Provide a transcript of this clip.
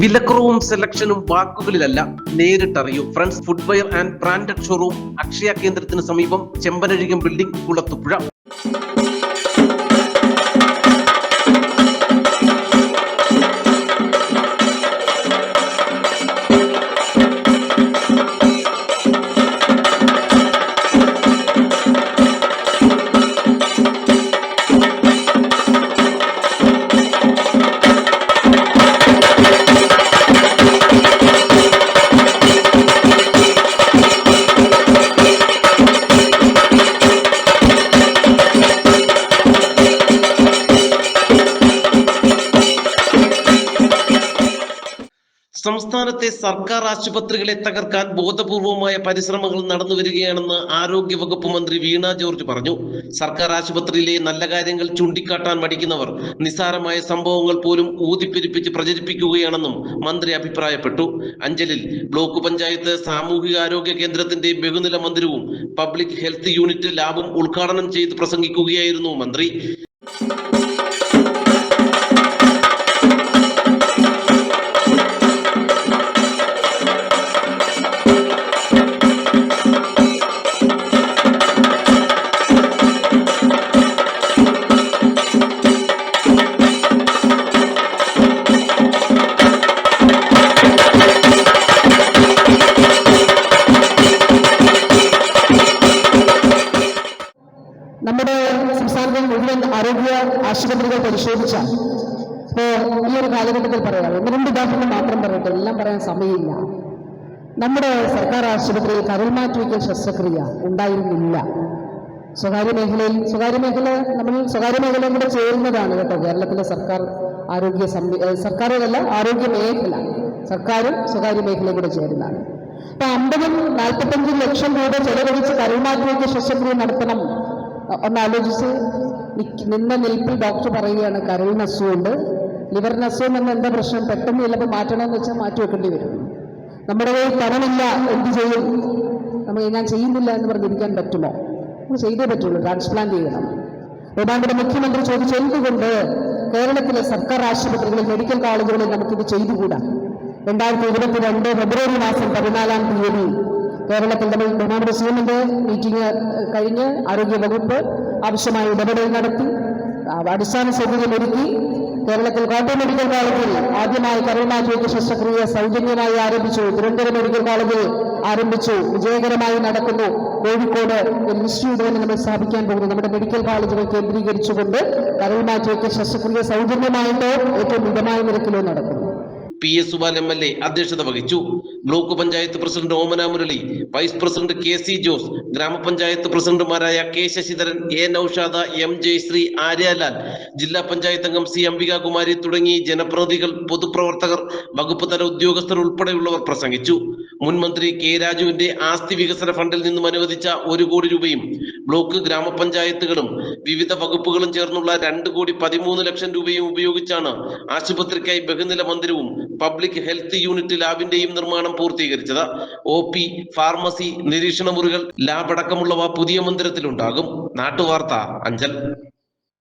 വിലക്കുറവും സെലക്ഷനും വാക്കുകളിലല്ല നേരിട്ടറിയൂ. Friends footwear and branded showroom Akshaya കേന്ദ്രത്തിന് സമീപം ചെമ്പനഴികം ബിൽഡിംഗ് കുളത്തുപുഴ. സംസ്ഥാനത്തെ സർക്കാർ ആശുപത്രികളെ തകർക്കാൻ ബോധപൂർവമായ പരിശ്രമങ്ങൾ നടന്നു വരികയാണെന്ന് ആരോഗ്യവകുപ്പ് മന്ത്രി വീണ ജോർജ് പറഞ്ഞു. സർക്കാർ ആശുപത്രിയിലെ നല്ല കാര്യങ്ങൾ ചൂണ്ടിക്കാട്ടാൻ മടിക്കുന്നവർ നിസ്സാരമായ സംഭവങ്ങൾ പോലും ഊതിപ്പെരിപ്പിച്ച് പ്രചരിപ്പിക്കുകയാണെന്നും മന്ത്രി അഭിപ്രായപ്പെട്ടു. അഞ്ചലിൽ ബ്ലോക്ക് പഞ്ചായത്ത് സാമൂഹിക ആരോഗ്യ കേന്ദ്രത്തിന്റെ ബഹുനില മന്ദിരവും പബ്ലിക് ഹെൽത്ത് യൂണിറ്റ് ലാബും ഉദ്ഘാടനം ചെയ്ത് പ്രസംഗിക്കുകയായിരുന്നു മന്ത്രി. നമ്മുടെ സംസ്ഥാനത്തെ മുഴുവൻ ആരോഗ്യ ആശുപത്രികൾ പരിശോധിച്ച ഇപ്പോൾ ഈ ഒരു കാലഘട്ടത്തിൽ പറയാം. ഒന്ന് രണ്ട് ഉദാഹരണം മാത്രം പറയട്ടെ. എല്ലാം പറയാൻ സമയമില്ല. നമ്മുടെ സർക്കാർ ആശുപത്രിയിൽ കരൾമാറ്റിവയ്ക്കൽ ശസ്ത്രക്രിയ ഉണ്ടായിരുന്നില്ല. സ്വകാര്യ മേഖലയിൽ സ്വകാര്യ മേഖല നമ്മൾ സ്വകാര്യ മേഖലയും കൂടെ ചേരുന്നതാണ് കേട്ടോ കേരളത്തിലെ സർക്കാർ ആരോഗ്യ സംവി സർക്കാരുകളല്ല ആരോഗ്യ മേഖല. സർക്കാരും സ്വകാര്യ മേഖലയും കൂടെ ചേരുന്നതാണ്. അപ്പൊ അമ്പതും നാൽപ്പത്തഞ്ചും ലക്ഷം രൂപ ചെലവഴിച്ച് കരൾമാറ്റിവയ്ക്കൽ ശസ്ത്രക്രിയ നടത്തണം ഒന്ന് ആലോചിച്ച് നിക്ക് നിന്ന നിൽപ്പിൽ ഡോക്ടർ പറയുകയാണ് കരളിന് അസുഖമുണ്ട് ലിവറിന് അസുഖം എന്ന എന്താ പ്രശ്നം? പെട്ടെന്ന് ചിലപ്പോൾ മാറ്റണമെന്ന് വെച്ചാൽ മാറ്റി വെക്കേണ്ടി വരും. നമ്മുടെ കയ്യിൽ പണമില്ല എന്ത് ചെയ്യും? നമ്മൾ ഞാൻ ചെയ്യുന്നില്ല എന്ന് പറഞ്ഞിരിക്കാൻ പറ്റുമോ? നമുക്ക് ചെയ്തേ പറ്റുള്ളൂ ട്രാൻസ്പ്ലാന്റ് ചെയ്യണം. ബഹുമാനയുടെ മുഖ്യമന്ത്രി ചോദിച്ചു എന്തുകൊണ്ട് കേരളത്തിലെ സർക്കാർ ആശുപത്രികളിൽ മെഡിക്കൽ കോളേജുകളിൽ നമുക്കിത് ചെയ്തുകൂടാ? രണ്ടായിരത്തി ഇരുപത്തിരണ്ട് ഫെബ്രുവരി മാസം പതിനാലാം തീയതി കേരളത്തിൽ തമ്മിൽ ബഹുമാനയുടെ സിഎമ്മിന്റെ മീറ്റിംഗ് കഴിഞ്ഞ് ആരോഗ്യ വകുപ്പ് ആവശ്യമായ ഇടപെടൽ നടത്തി. അടിസ്ഥാന സൗകര്യം ഒരുക്കി. കേരളത്തിൽ കോട്ടയം മെഡിക്കൽ കോളേജിൽ ആദ്യമായി കരുണാചോദ്യ ശസ്ത്രക്രിയ സൗജന്യമായി ആരംഭിച്ചു. തിരുവനന്തപുരം മെഡിക്കൽ കോളേജിൽ ആരംഭിച്ചു. വിജയകരമായി നടക്കുന്നു. കോഴിക്കോട് ഒരു ഇൻസ്റ്റിറ്റ്യൂട്ട് നമ്മൾ സ്ഥാപിക്കാൻ പോകുന്നു. നമ്മുടെ മെഡിക്കൽ കോളേജുകൾ കേന്ദ്രീകരിച്ചുകൊണ്ട് കരുണാചോദ്യ ശസ്ത്രക്രിയ സൗജന്യമായിട്ടോ ഏറ്റവും മിതമായ നിരക്കിലോ നടക്കുന്നു P S Subal M L A അധ്യക്ഷത വഹിച്ചു. Block panchayat president Omana Murali vice president K C Jose ഗ്രാമപഞ്ചായത്ത് പ്രസിഡന്റുമാരായ K Sasidharan A Naushad M Jayasree Aryalal ജില്ലാ പഞ്ചായത്ത് അംഗം സി അംബികാകുമാരി തുടങ്ങി ജനപ്രതിനിധികൾ പൊതുപ്രവർത്തകർ വകുപ്പ് തല ഉദ്യോഗസ്ഥർ ഉൾപ്പെടെയുള്ളവർ പ്രസംഗിച്ചു. മുൻ മന്ത്രി കെ രാജുവിന്റെ ആസ്തി വികസന ഫണ്ടിൽ നിന്നും അനുവദിച്ച ഒരു കോടി രൂപയും ബ്ലോക്ക് ഗ്രാമപഞ്ചായത്തുകളും വിവിധ വകുപ്പുകളും ചേർന്നുള്ള രണ്ട് കോടി പതിമൂന്ന് ലക്ഷം രൂപയും ഉപയോഗിച്ചാണ് ആശുപത്രിക്കായി ബഹുനില മന്ദിരവും പബ്ലിക് ഹെൽത്ത് യൂണിറ്റ് ലാബിന്റെയും നിർമ്മാണം പൂർത്തീകരിച്ചത്. ഒ പി ഫാർമസി നിരീക്ഷണ മുറികൾ ലാബ് അടക്കമുള്ളവ പുതിയ മന്ദിരത്തിലുണ്ടാകും. നാട്ടുവാർത്ത അഞ്ചൽ.